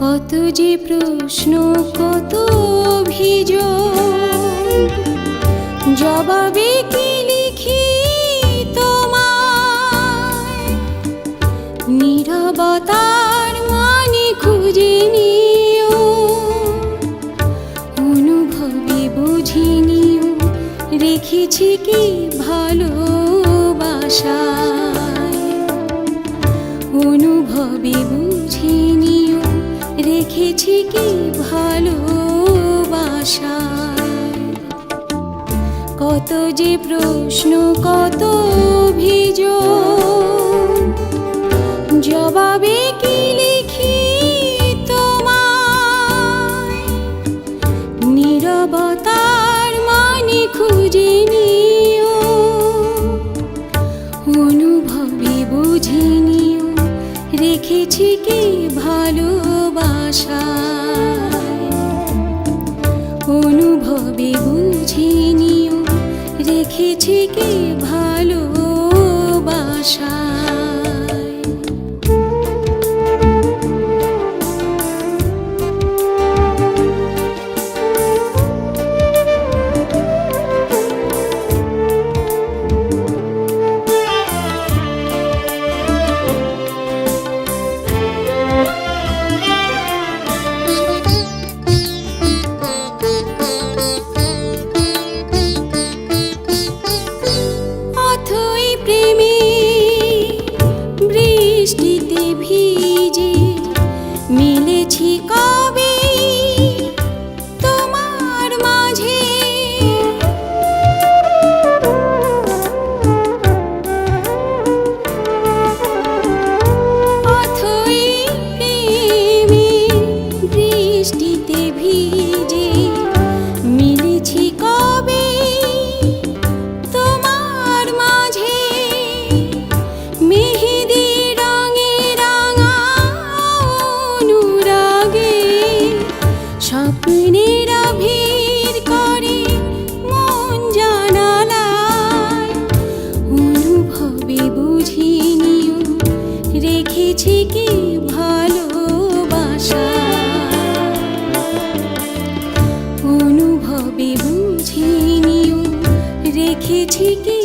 কত যে প্রশ্ন, কত ভিজ জবাবে কি লিখি তোমায়? নীরবতার মানে খুঁজে নিও, অনুভবে বুঝে নিও, রেখেছি কি ভালোবাসায় অনুভবে বুঝে নিও রেখেছি কি ভালোবাসায় কত যে প্রশ্ন কত ভিজ ভালোবাসায়। অনুভবে বুঝে নিও রেখেছি কি স্বপ্নের ভিড় করে মন জানালায়। অনুভবে বুঝি রেখেছি কি ভালোবাসা। অনুভবে বুঝে রেখেছি কি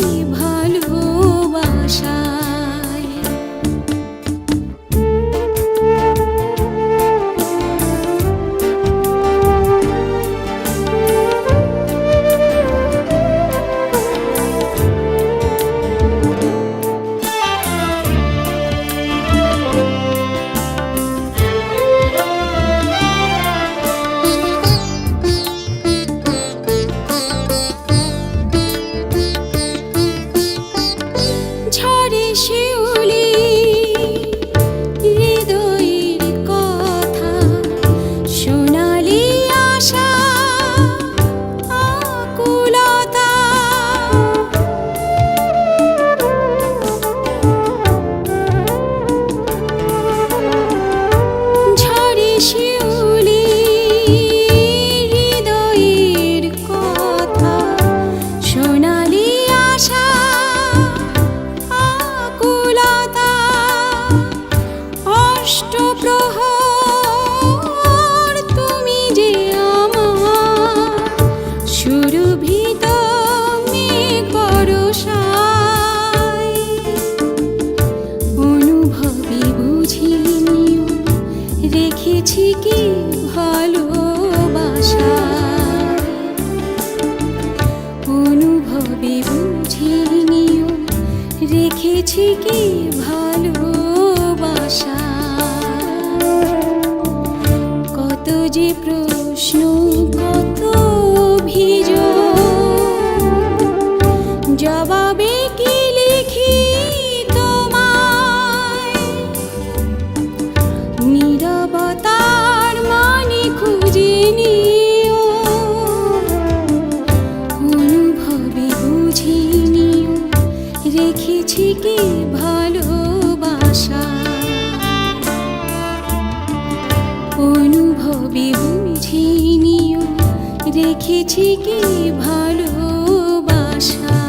কি ভালোবাসা? রেখেছি কি ভালোবাসা? কত যে প্রশ্ন কি ভালোবাসা রেখেছি কি ভালোবাসা